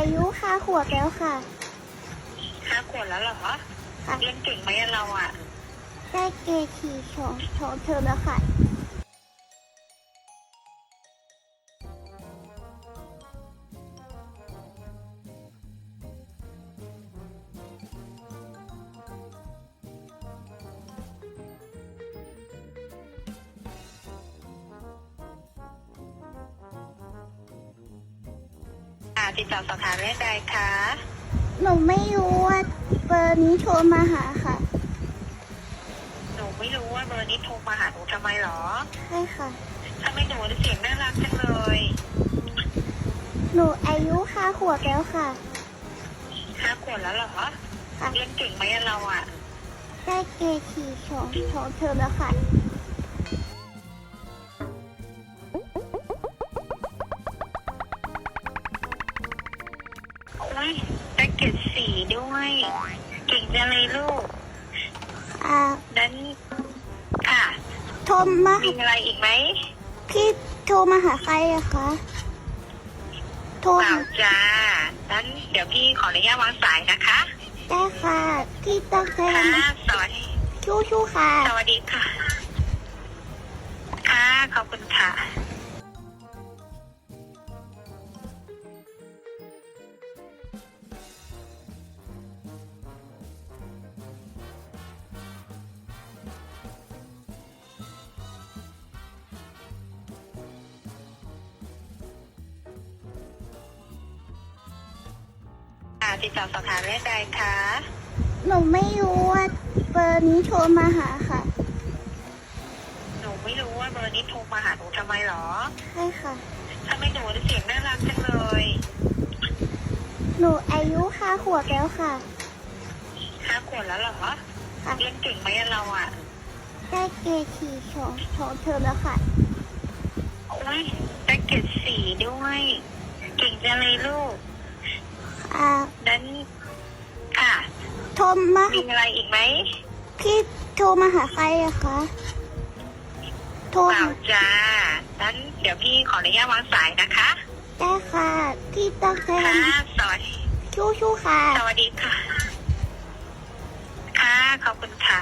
อายุห้าขวบแล้วค่ะ ห้าขวบแล้วเหรอค่ะ เรียนเก่งไหมอะเราอะ ได้เกรดสี่สองสองเทอมแล้วค่ะ ติดต่อสอบถามได้ใดคะหนูไม่รู้ว่าเบอร์นี้โทรมาหาค่ะ หนูไม่รู้ว่าเบอร์นี้โทรมาหาหนูทำไมเหรอใช่ค่ะ ทำไมหนูเสียงน่ารักจังเลยหนูอายุห้าขวบแล้วค่ะ ห้าขวบแล้วเหรอค่ะ เรียนเก่งไหมอะเราอะได้เกรดสี่สองสองเทอมแล้วค่ะ สีด้วย เก่งจังเลยลูก อ่านั้นค่ะ โทรมามีอะไรอีกไหมพี่โทรมาหาใครอะคะ โทม่าหาจ้านั้นเดี๋ยวพี่ขออนุญาตวางสายนะคะได้ค่ะพี่ต้องใจค่ะสวัสดีชู้ชู้ๆค่ะ สวัสดีค่ะ ค่ะ ขอบคุณค่ะ ติดต่อสอบถามได้ใดคะหนูไม่รู้ว่าเบอร์นี้โทรมาหาค่ะ หนูไม่รู้ว่าเบอร์นี้โทรมาหาหนูทำไมเหรอใช่ค่ะ ทำไมหนูเสียงน่ารักจังเลยหนูอายุห้าขวบแล้วค่ะห้าขวบแล้วเหรอค่ะเรียนเก่งไหมอะเราอะได้เกรดสี่สองสองเทอมแล้วค่ะโอ้ยได้เกรดสี่ด้วย เก่งจังเลยลูก อ่านั้นค่ะโทรมามีอะไรอีกไหมพี่โทรมาหาใครอะคะ โทรเปล่าหาจ้านั้นเดี๋ยวพี่ขออนุญาตวางสายนะคะได้ค่ะพี่ต้องใช้ค่ะคำนี้สวัสดีชู้ชู้ค่ะ สวัสดีค่ะ ค่ะ ขอบคุณค่ะ